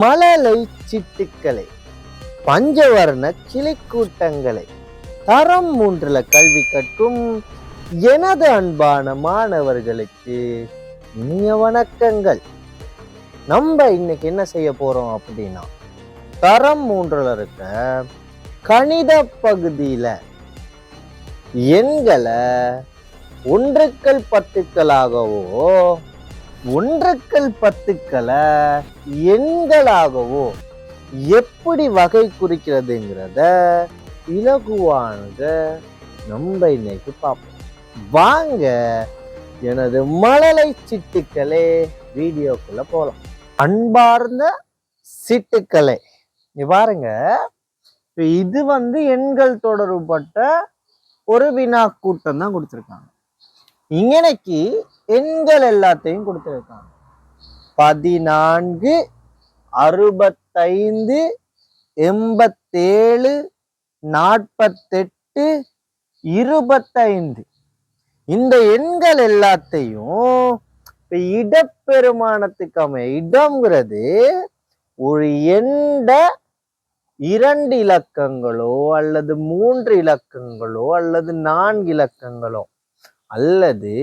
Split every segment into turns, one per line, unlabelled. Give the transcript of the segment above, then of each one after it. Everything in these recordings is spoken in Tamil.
மலலை சிட்டுக்களை பஞ்சவர்ண கிளைக்கூட்டங்களை தரம் மூன்றுல கல்வி கற்கும் எனது அன்பான மாணவர்களுக்கு இனிய வணக்கங்கள். நம்ம இன்னைக்கு என்ன செய்ய போறோம் அப்படின்னா தரம் மூன்றுல இருக்க கணித பகுதியில எண்களை ஒன்றுக்கள் பத்துக்களாகவோ ஒன்றுக்கள் பத்துக்களை எண்களாகவோ எப்படி வகை குறிக்கிறதுங்கிறத இலகுவானத நம்ம இன்னைக்கு பார்ப்போம். வாங்க எனது மழலை சிட்டுக்களே வீடியோக்குள்ள போகலாம் அன்பார்ந்த சிட்டுக்களே நீ பாருங்க. இப்போ இது வந்து எண்கள் தொடர்பட்ட ஒரு வினா கூட்டம் தான் கொடுத்துருக்காங்க. இங்கனைக்கு எண்கள் எல்லாத்தையும் கொடுத்துருக்காங்க. பதினான்கு அறுபத்தைந்து எண்பத்தேழு நாற்பத்தெட்டு இருபத்தைந்து. இந்த எண்கள் எல்லாத்தையும் இப்ப இடப்பெருமானத்துக்கு இடம்ங்கிறது ஒரு எண்ட இரண்டு இலக்கங்களோ அல்லது மூன்று இலக்கங்களோ அல்லது நான்கு இலக்கங்களோ அல்லது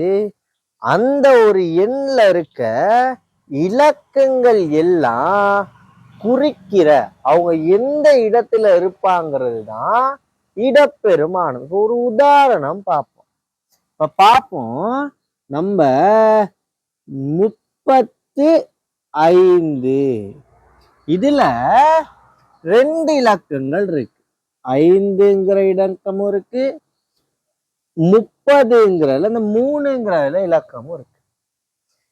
அந்த ஒரு எண்ணில் இருக்க இலக்கங்கள் எல்லாம் குறிக்கிற அவங்க எந்த இடத்துல இருப்பாங்கிறது தான் இடப்பெருமானம். ஒரு உதாரணம் பார்ப்போம். இப்போ பார்ப்போம் நம்ம முப்பத்து ஐந்து. இதுல ரெண்டு இலக்கங்கள் இருக்கு. ஐந்துங்கிற இலக்கமும் இருக்கு. முப் முப்பதுங்கிறதுல இந்த மூணுங்கிறதுல இலக்கமும் இருக்கு.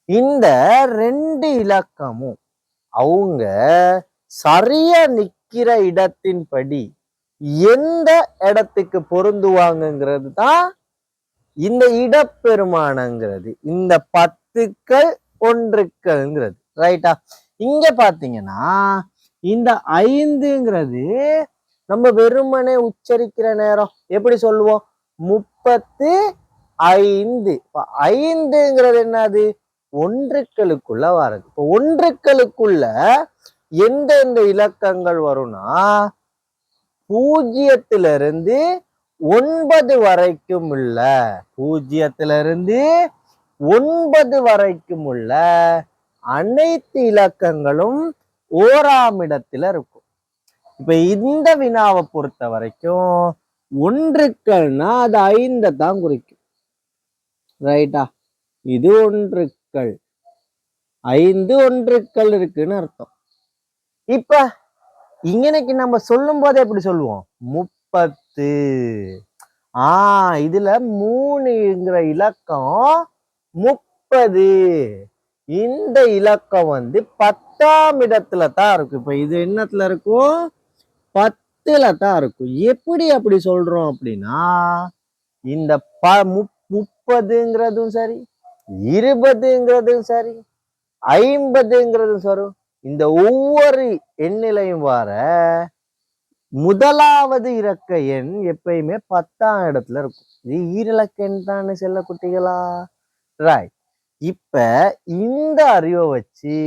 இந்த ரெண்டு இலக்கமும் அவங்க சரியா நிக்கிற இடத்தின்படி எந்த இடத்துக்கு பொருந்துவாங்கங்கிறது தான் இந்த இடப்பெருமானங்கிறது இந்த பத்துக்கள் ஒன்றுக்கள்ங்கிறது. ரைட்டா இங்க பாத்தீங்கன்னா இந்த ஐந்துங்கிறது நம்ம வெறுமனே உச்சரிக்கிற நேரம். எப்படி சொல்லுவோம்? முப்பத்து ஐந்து. இப்போ ஐந்துங்கிறது என்னது? ஒன்றுக்களுக்குள்ள வர்றது. இப்போ ஒன்றுக்களுக்குள்ள எந்தெந்த இலக்கங்கள் வரும்னா பூஜ்ஜியத்துல இருந்து ஒன்பது வரைக்கும் உள்ள பூஜ்ஜியத்துல இருந்து ஒன்பது வரைக்கும் உள்ள அனைத்து இலக்கங்களும் ஓராம் இடத்துல இருக்கும். இப்ப இந்த வினாவை பொறுத்த வரைக்கும் ஒன்றுக்கள்னா அது ஐந்தை தான் குறிக்கும். ரைட்டா? இது ஒன்றுக்கள். ஐந்து ஒன்றுக்கள் இருக்குன்னு அர்த்தம். இப்ப இங்கனைக்கு நம்ம சொல்லும் போதே எப்படி சொல்லுவோம்? முப்பத்து. ஆ இதுல மூணுங்கிற இலக்கம் முப்பது. இந்த இலக்கம் வந்து பத்தாம் இடத்துல தான் இருக்கும் இப்ப இது என்னத்துல இருக்கும்? பத் தான் இருக்கும். எப்படி அப்படி சொல்றோம் அப்படின்னா இந்த ப முப்பதுங்கிறதும் சரி இருபதுங்கிறதும் சரி ஐம்பதுங்கிறதும் சரி இந்த ஒவ்வொரு எண்ணிலையும் வர முதலாவது இறக்க எண் எப்பயுமே பத்தாம் இடத்துல இருக்கும். இது ஈரிலக்க எண் தானே செல்ல குட்டிகளா ரைட் இப்ப இந்த அறிவை வச்சு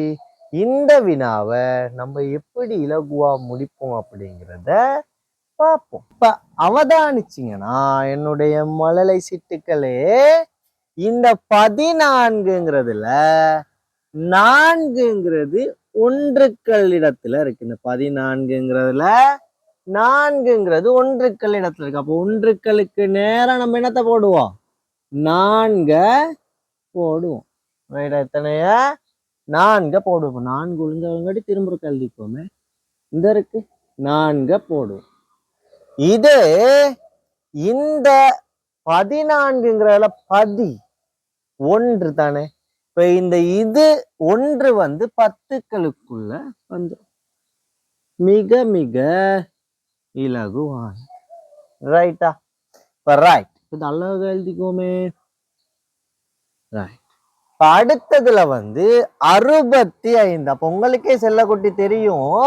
இந்த வினாவை நம்ம எப்படி இலகுவா முடிப்போம் அப்படிங்கிறத பார்ப்போம். இப்ப அவதானிச்சிங்கன்னா என்னுடைய மழலை சிட்டுக்களே இந்த பதினான்குங்கிறதுல நான்குங்கிறது ஒன்றுக்கள் இடத்துல இருக்கு. இந்த பதினான்குங்கிறதுல நான்குங்கிறது ஒன்றுக்கள் இடத்துல இருக்கு. அப்போ ஒன்றுக்களுக்கு நேரம் நம்ம என்னத்தை போடுவோம்? நான்க போடுவோம். ரைட்டா எத்தனைய? நான்க போடுவோம் நான்கு ஒழுங்கடி திரும்ப கல்விப்போமே இந்த இருக்கு. நான்க போடுவோம் இது இந்த பதினான்குங்கிறதுல பதி ஒன்று தானே. இப்ப இந்த இது ஒன்று வந்து பத்துக்களுக்குள்ள வந்துடும் மிக மிக இலகுவான ரைட்டா இப்ப ரைட் இது நல்லா எழுதிக்கோமே ரைட் இப்ப அடுத்ததுல வந்து அறுபத்தி ஐந்து அப்ப உங்களுக்கே செல்லக்குட்டி தெரியும்.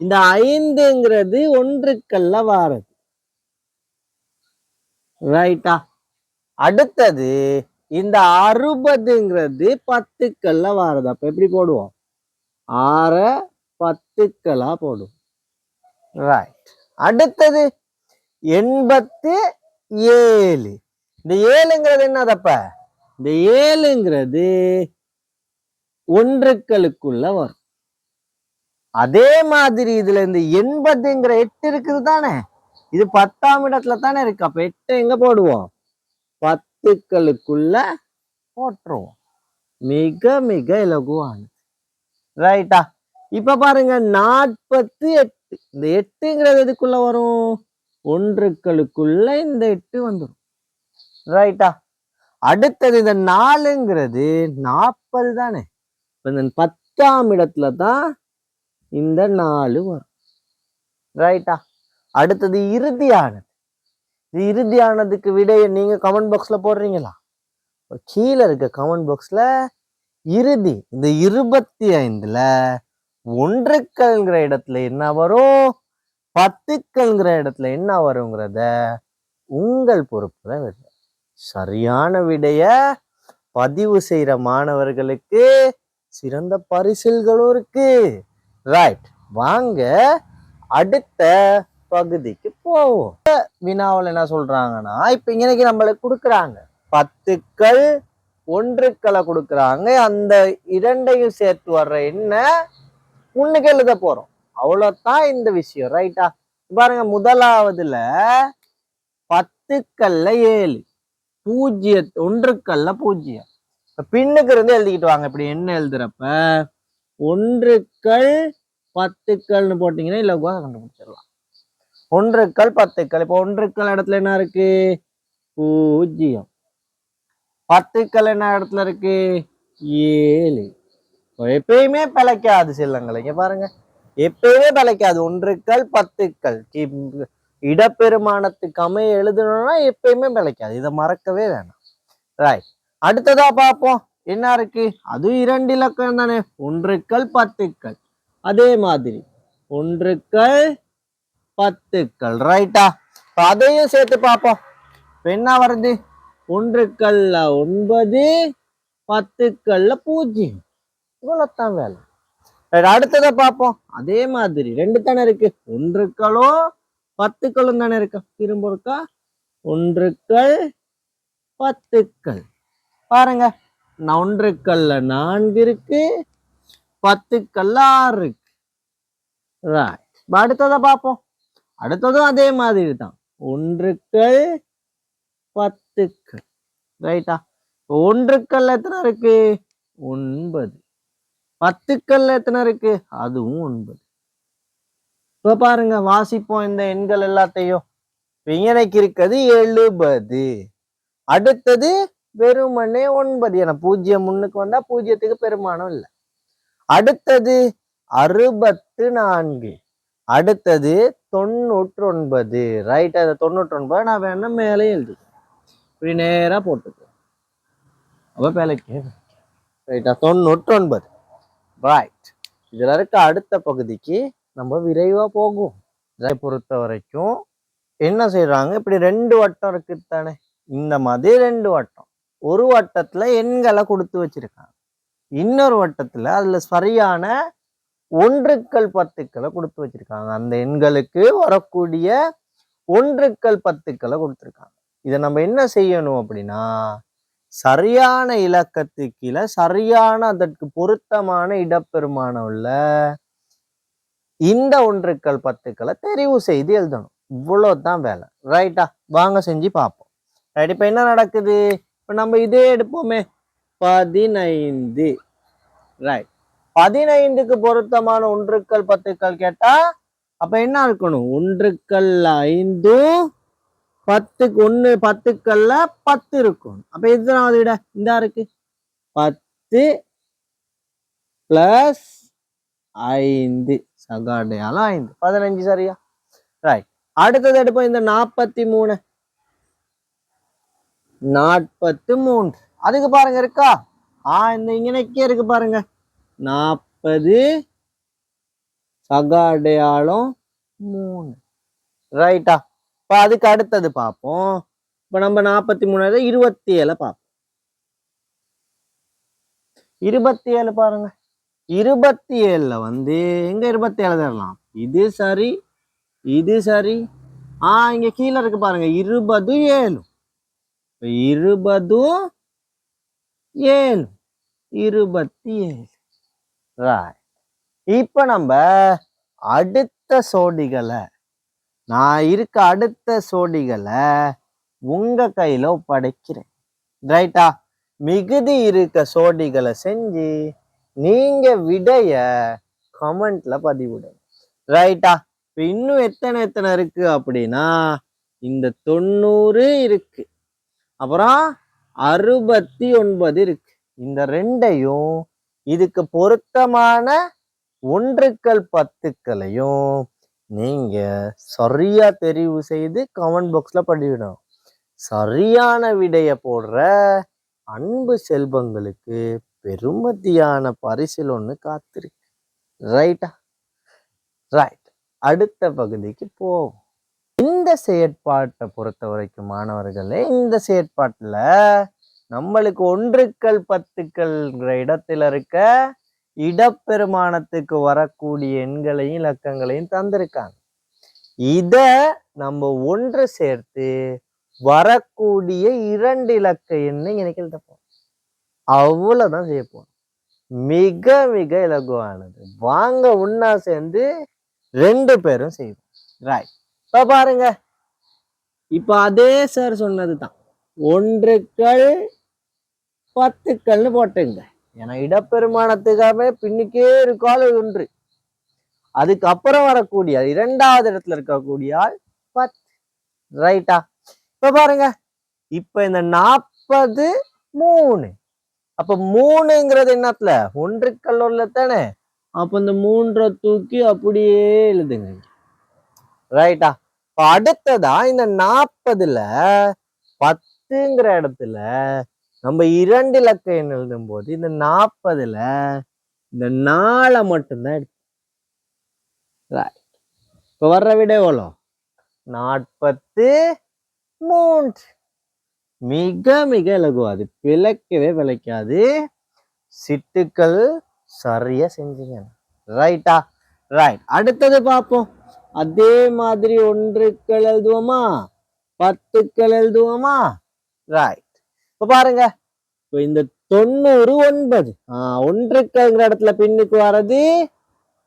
இந்த ஐந்துங்கிறது ஒன்றுக்கல்ல வாரது. ரைட்டா அடுத்தது இந்த அறுபதுங்கிறது பத்துக்கல்ல வாரது. அப்ப எப்படி போடுவோம்? ஆற பத்துக்களா போடும். ரைட் அடுத்தது எண்பத்து ஏழு. இந்த ஏழுங்கிறது என்னதப்ப இந்த ஏழுங்கிறது ஒன்றுக்களுக்குள்ள வரும். அதே மாதிரி இதுல இந்த எண்பதுங்கிற எட்டு இருக்குது தானே? இது பத்தாம் இடத்துல தானே இருக்கு. அப்ப எட்டு எங்க போடுவோம்? பத்துக்களுக்குள்ள போட்டுருவோம். மிக மிக இலகுவானது. ரைட்டா இப்ப பாருங்க நாற்பத்து எட்டு. இந்த எட்டுங்கிறது எதுக்குள்ள வரும்? ஒன்றுக்களுக்குள்ள இந்த எட்டு வந்துடும் ரைட்டா அடுத்தது இந்த நாலுங்கிறது நாற்பது தானே? இப்போ இந்த பத்தாம் இடத்துல தான் இந்த நாலு வரும். ரைட்டா அடுத்தது இறுதியானது. இது இறுதியானதுக்கு விடையை நீங்கள் கமெண்ட் பாக்ஸில் போடுறீங்களா? கீழே இருக்க கமெண்ட் பாக்ஸில் இறுதி இந்த இருபத்தி ஐந்தில் ஒன்றுக்கள்ங்கிற இடத்துல என்ன வரும்? பத்துக்கள்ங்கிற இடத்துல என்ன வருங்கிறத உங்கள் பொறுப்புல விடு சரியான விடைய பதிவு செய்கிற மாணவர்களுக்கு சிறந்த பரிசில்களும் இருக்கு. ரைட் வாங்க அடுத்த பகுதிக்கு போவோம். வினாவில் என்ன சொல்றாங்கன்னா இப்ப இன்னைக்கு நம்மளுக்கு கொடுக்குறாங்க. பத்துக்கள் ஒன்றுக்களை கொடுக்குறாங்க. அந்த இரண்டையும் சேர்த்து வர்ற என்ன? முன்னுக்கு எழுத போறோம். அவ்வளவுதான் இந்த விஷயம். ரைட்டா பாருங்க முதலாவதுல பத்துக்கல்ல ஏழு. பூஜ்ஜிய ஒன்றுக்கல்ல பூஜ்ஜியம் பின்னுக்கு இருந்து எழுதிக்கிட்டு வாங்க. இப்படி என்ன எழுதுறப்ப ஒன்றுக்கள் பத்துக்கள்னு போட்டீங்கன்னா இலகுவா கண்டுபிடிச்சிடலாம். ஒன்றுக்கள் பத்துக்கள். இப்போ ஒன்றுக்கள் இடத்துல என்ன இருக்கு? பூஜ்ஜியம் பத்துக்கள் என்ன இடத்துல இருக்கு? ஏழு. எப்பயுமே பிழைக்காது செல்லங்களை. இங்க பாருங்க. எப்பயுமே பிழைக்காது. ஒன்றுக்கள் பத்துக்கள். இடப்பெருமானத்துக்கு அமைய எழுதணும்னா எப்பயுமே பிழைக்காது இதை மறக்கவே வேணாம். ரைட் அடுத்ததா பார்ப்போம். என்ன இருக்கு? அதுவும் இரண்டு இலக்கம் தானே. ஒன்றுக்கள் பத்துக்கள். அதே மாதிரி. ஒன்றுக்கள் பத்துக்கள். ரைட்டா அதையும் சேர்த்து பார்ப்போம். இப்போ என்ன வருது? ஒன்றுக்கல்ல ஒன்பது பத்துக்கல்ல பூஜ்ஜியம். இவ்வளவுதான் வேலை. அடுத்ததை பார்ப்போம். அதே மாதிரி. ரெண்டு தானே இருக்கு. ஒன்றுக்களும் பத்துக்களும் தானே இருக்கு? திரும்ப இருக்கா? ஒன்றுக்கள் பத்துக்கள். பாருங்க. ந- ஒன்றுக்கல்ல நான்கு இருக்கு பத்துக்கல்ல ஆறு இருக்கு. ரைட் அடுத்ததை பார்ப்போம். அடுத்ததும் அதே மாதிரி தான். ஒன்றுக்கள் பத்துக்கள். ரைட்டா ஒன்றுக்கல்ல எத்தனை இருக்கு? ஒன்பது. பத்துக்கல்ல எத்தனை இருக்கு? அதுவும் ஒன்பது. இப்ப பாருங்க வாசிப்போம் இந்த எண்கள் எல்லாத்தையும். விஞ்ஞனைக்கு இருக்கிறது எழுபது. அடுத்தது வெறுமனே ஒன்பது. என பூஜ்ஜியம் முன்னுக்கு வந்தா பூஜ்ஜியத்துக்கு பெருமானம் இல்லை. அடுத்தது அறுபத்து நான்கு அடுத்தது தொண்ணூற்று ஒன்பது ரைட் அந்த தொண்ணூற்று ஒன்பது நான் வேணா மேலே எழுதி இப்படி நேரா போட்டுக்கோ அப்போ வேலைக்கு ரைட்டா தொண்ணூற்று ஒன்பது ரைட் இதுல இருக்க அடுத்த பகுதிக்கு நம்ம விரைவாக போகும். இதை பொறுத்த வரைக்கும் என்ன செய்கிறாங்க இப்படி ரெண்டு வட்டம் இருக்குது தானே இந்த மாதிரி ரெண்டு வட்டம். ஒரு வட்டத்தில் எண்களை கொடுத்து வச்சுருக்காங்க. இன்னொரு வட்டத்தில் அதில் சரியான ஒன்றுக்கள் பத்துக்களை கொடுத்து வச்சுருக்காங்க. அந்த எண்களுக்கு வரக்கூடிய ஒன்றுக்கள் பத்துக்களை கொடுத்துருக்காங்க. இதை நம்ம என்ன செய்யணும் அப்படின்னா சரியான இலக்கத்துக்கு கீழே சரியான அதற்கு பொருத்தமான இடப்பெருமானம் உள்ள இந்த ஒன்றுக்கள் பத்துக்களை தெரிவு செய்து எழுதணும். இவ்வளவுதான் வேலை. ரைட்டா வாங்க செஞ்சு பார்ப்போம். ரைட் இப்போ என்ன நடக்குது? இப்போ நம்ம இதே எடுப்போமே. பதினைந்து. ரைட் பதினைந்துக்கு பொருத்தமான ஒன்றுக்கள் பத்துக்கள் கேட்டா அப்ப என்ன இருக்கணும்? ஒன்றுக்கள் ஐந்து பத்துக்கு ஒன்று பத்துக்கள்ல பத்து இருக்கும் அப்ப எத்தனாவது விட இந்தா இருக்கு. பத்து பிளஸ் ஐந்து. சகாடையாலும் ஐந்து பதினஞ்சு சரியா? ரைட் அடுத்தது எடுப்போம் இந்த நாற்பத்தி மூணு நாற்பத்து மூன்று அதுக்கு பாருங்க இருக்கா? ஆ இந்த இங்கனைக்கே இருக்கு பாருங்க. நாற்பது சகாடையாளம் மூணு. ரைட்டா இப்போ அதுக்கு அடுத்தது பார்ப்போம். இப்போ நம்ம நாற்பத்தி மூணாயிரம் இருபத்தி ஏழை பார்ப்போம். இருபத்தி ஏழு பாருங்க. இருபத்தி ஏழில் வந்து எங்கே இருபத்தி ஏழு தரலாம்? இது சரி இது சரி. ஆ இங்கே கீழே இருக்கு பாருங்க. இருபது ஏழு. இருபது இருபதும் ஏழு. இருபத்தி ஏழு Right. இப்போ நம்ம அடுத்த சோடிகளை நான் இருக்க அடுத்த சோடிகளை உங்கள் கையில ஒப்படைக்கிறேன். ரைட்டா மிகுதி இருக்க சோடிகளை செஞ்சு நீங்க விடைய கமெண்ட்ல பதிவிடுங்க ரைட்டா? இப்போ இன்னும் எத்தனை எத்தனை இருக்கு அப்படின்னா இந்த தொண்ணூறு இருக்கு. அப்புறம் அறுபத்தி ஒன்பது இருக்கு. இந்த ரெண்டையும் இதுக்கு பொருத்தமான ஒன்றுக்கள் பத்துக்களையும் நீங்க சரியா தெரிவு செய்து கமெண்ட் பாக்ஸ்ல பதிவிடணும். சரியான விடைய போடுற அன்பு செல்வங்களுக்கு பெருமதியான பரிசில் ஒன்று காத்திருக்கு. ரைட்டா ரைட் அடுத்த பகுதிக்கு போவோம். இந்த செயற்பாட்டை பொறுத்த வரைக்கும் மாணவர்களே இந்த செயற்பாட்டுல நம்மளுக்கு ஒன்றுக்கள் பத்துக்கள்ங்கிற இடத்துல இருக்க இடப்பெருமானத்துக்கு வரக்கூடிய எண்களையும் இலக்கங்களையும் தந்திருக்காங்க. இதை நம்ம ஒன்று சேர்த்து வரக்கூடிய இரண்டு இலக்க எண்ணை எனக்கு எழுத அவ்வளோதான் செய்ய போறோம். மிக மிக இலகுவானது. வாங்க உண்ணா சேர்ந்து ரெண்டு பேரும் செய்வோம். ராய் இப்போ பாருங்க. இப்போ அதே சார் சொன்னதுதான். ஒன்றுக்கள் பத்துக்கள்னு போட்டுங்க. ஏன்னா இடப்பெருமானத்துக்காகவே பின்னுக்கே இருக்கால் ஒன்று. அதுக்கப்புறம் வரக்கூடிய இரண்டாவது இடத்துல இருக்கக்கூடிய ஆள் பத்து. ரைட்டா இப்போ பாருங்க. இப்போ இந்த நாற்பது மூணு. அப்ப மூணுங்கிறது என்னத்துல? ஒன்று கல்லூரில் தானே அப்ப இந்த மூன்றை தூக்கி அப்படியே எழுதுங்க. ரைட்டா இப்ப அடுத்ததா இந்த நாற்பதுல பத்துங்கிற இடத்துல நம்ம இரண்டு இலக்க எண் எழுதும் போது இந்த நாற்பதுல இந்த நாளை மட்டும்தான் எடுத்து ரைட் இப்ப வர்ற விட எவ்வளோ நாற்பத்து மூன்று. மிக மிக இலகுவாது. பிழைக்கவே பிழைக்காது. சிட்டுக்கள் சரியா செஞ்சீங்க. ரைட்டா ரைட் அடுத்தது பார்ப்போம். அதே மாதிரி ஒன்றுக்கள் எழுதுவோமா? பத்துக்கள் எழுதுவோமா? ரைட் இப்போ பாருங்க. இப்போ இந்த தொண்ணூறு ஒன்பது. ஆஹ் ஒன்றுக்கள்ங்கிற இடத்துல பின்னுக்கு வர்றது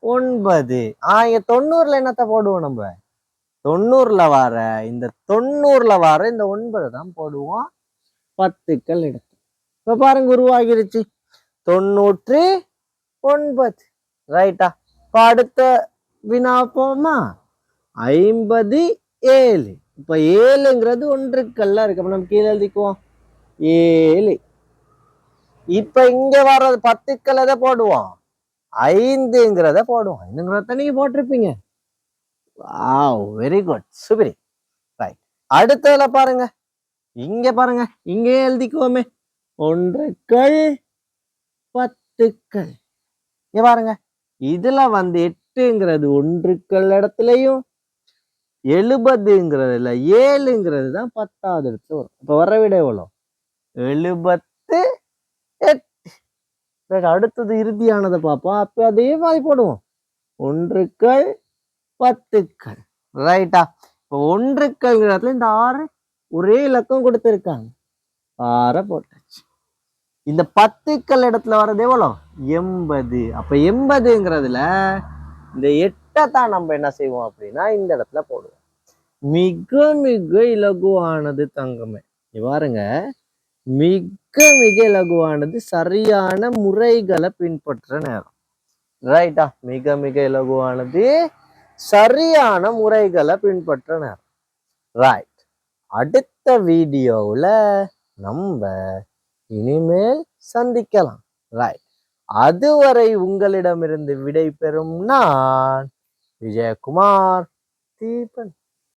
ஒன்பது. ஆஹ் இங்க தொண்ணூறுல என்னத்த போடுவோம் நம்ம? தொண்ணூறுல வர இந்த தொண்ணூறுல வர இந்த ஒன்பது தான் போடுவோம். பத்துக்கள் எடுத்து. இப்போ பாருங்க உருவாகிருச்சு. தொண்ணூற்று ஒன்பது. ரைட்டா? இப்போ அடுத்த வினா போமா? ஐம்பது ஏழு. இப்ப ஏழுங்கிறது ஒன்றுக்கல்ல இருக்கு. அப்போ நம்ம கீழே எழுதிக்குவோம். ஏழு. இப்போ இங்கே வர்றது பத்துக்கள் எதை போடுவோம். ஐந்துங்கிறத போடுவோம். ஐந்துங்கிறத நீங்கள் போட்டிருப்பீங்க. வாவ் வெரி குட் சுபிரி ரைட் அடுத்ததுல பாருங்க. இங்க பாருங்க. இங்கே எழுதிக்குவோமே ஒன்றுக்கள் பத்துக்கள் இங்க பாருங்க. இதுல வந்து எட்டுங்கிறது ஒன்றுக்கள் இடத்துலயும் எழுபதுங்கிறதுல ஏழுங்கிறது தான் பத்தாவது இடத்துல வரும். இப்ப வர விட எவ்வளோ எழுபத்து எட்டு. அடுத்தது இறுதியானதை பார்ப்போம். அப்ப அதே மாதிரி போடுவோம். ஒன்றுக்கள் பத்துக்கள். ரைட்டா இப்போ ஒன்றுக்கள்ங்கிற இடத்துல இந்த ஆறு ஒரே இலக்கம் கொடுத்துருக்காங்க. ஆறை போட்டாச்சு. இந்த பத்துக்கள் இடத்துல வர்றது எவ்வளோ? எண்பது. அப்ப எண்பதுங்கிறதுல இந்த எட்டை தான் நம்ம என்ன செய்வோம் அப்படின்னா இந்த இடத்துல போடுவோம். மிக மிக இலகுவானது தங்கமே. பாருங்க. மிக மிக இலகுவானது சரியான முறைகளை பின்பற்ற நேரம். ரைட்டா மிக மிக இலகுவானது சரியான முறைகளை பின்பற்ற ரைட் அடுத்த வீடியோவில் நம்ம இனிமேல் சந்திக்கலாம். ரைட் அதுவரை உங்களிடமிருந்து விடை பெறும் நான் விஜயகுமார் தீபன்.